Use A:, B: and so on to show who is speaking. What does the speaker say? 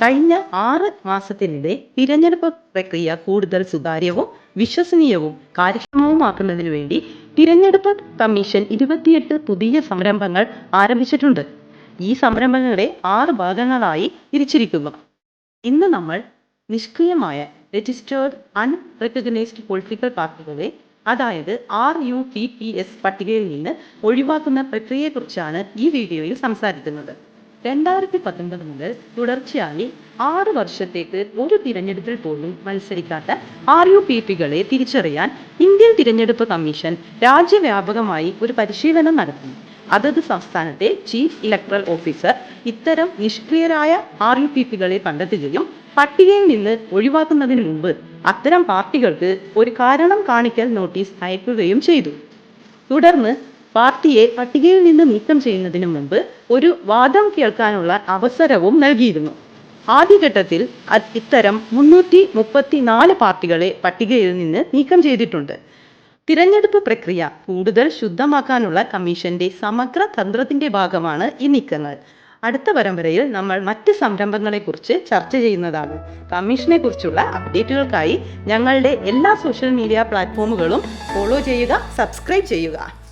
A: കഴിഞ്ഞ ആറ് മാസത്തിനിടെ തിരഞ്ഞെടുപ്പ് പ്രക്രിയ കൂടുതൽ സുതാര്യവും വിശ്വസനീയവും കാര്യക്ഷമവുമാക്കുന്നതിനു വേണ്ടി തിരഞ്ഞെടുപ്പ് കമ്മീഷൻ ഇരുപത്തിയെട്ട് പുതിയ സംരംഭങ്ങൾ ആരംഭിച്ചിട്ടുണ്ട്. ഈ സംരംഭങ്ങളെ ആറ് ഭാഗങ്ങളായി തിരിച്ചിരിക്കുന്നു. ഇന്ന് നമ്മൾ നിഷ്ക്രിയമായ രജിസ്റ്റേർഡ് അൺറെക്കഗ്നൈസ്ഡ് പൊളിറ്റിക്കൽ പാർട്ടികളെ അതായത് R U P P S പട്ടികയിൽ നിന്ന് ഒഴിവാക്കുന്ന പ്രക്രിയയെക്കുറിച്ചാണ് ഈ വീഡിയോയിൽ സംസാരിക്കുന്നത്. രണ്ടായിരത്തി പത്തൊൻപത് മുതൽ തുടർച്ചയായി ആറ് വർഷത്തേക്ക് ഒരു തിരഞ്ഞെടുപ്പിൽ പോലും മത്സരിക്കാത്ത ആർ യു പി പികളെ തിരിച്ചറിയാൻ ഇന്ത്യൻ തിരഞ്ഞെടുപ്പ് കമ്മീഷൻ രാജ്യവ്യാപകമായി ഒരു പരിശീലനം നടത്തി. അതത് സംസ്ഥാനത്തെ ചീഫ് ഇലക്ട്രൽ ഓഫീസർ ഇത്തരം നിഷ്ക്രിയരായ ആർ യു പി പികളെ കണ്ടെത്തുകയും പട്ടികയിൽ നിന്ന് ഒഴിവാക്കുന്നതിന് മുമ്പ് അത്തരം പാർട്ടികൾക്ക് ഒരു കാരണം കാണിക്കൽ നോട്ടീസ് അയക്കുകയും ചെയ്തു. തുടർന്ന് പാർട്ടിയെ പട്ടികയിൽ നിന്ന് നീക്കം ചെയ്യുന്നതിന് മുമ്പ് ഒരു വാദം കേൾക്കാനുള്ള അവസരവും നൽകിയിരുന്നു. ആദ്യഘട്ടത്തിൽ ഇത്തരം മുന്നൂറ്റി മുപ്പത്തി നാല് പാർട്ടികളെ പട്ടികയിൽ നിന്ന് നീക്കം ചെയ്തിട്ടുണ്ട്. തിരഞ്ഞെടുപ്പ് പ്രക്രിയ കൂടുതൽ ശുദ്ധമാക്കാനുള്ള കമ്മീഷന്റെ സമഗ്ര തന്ത്രത്തിന്റെ ഭാഗമാണ് ഈ നീക്കങ്ങൾ. അടുത്ത പരമ്പരയിൽ നമ്മൾ മറ്റ് സംരംഭങ്ങളെക്കുറിച്ച് ചർച്ച ചെയ്യുന്നതാണ്. കമ്മീഷനെ കുറിച്ചുള്ള അപ്ഡേറ്റുകൾക്കായി ഞങ്ങളുടെ എല്ലാ സോഷ്യൽ മീഡിയ പ്ലാറ്റ്ഫോമുകളും ഫോളോ ചെയ്യുക സബ്സ്ക്രൈബ് ചെയ്യുക.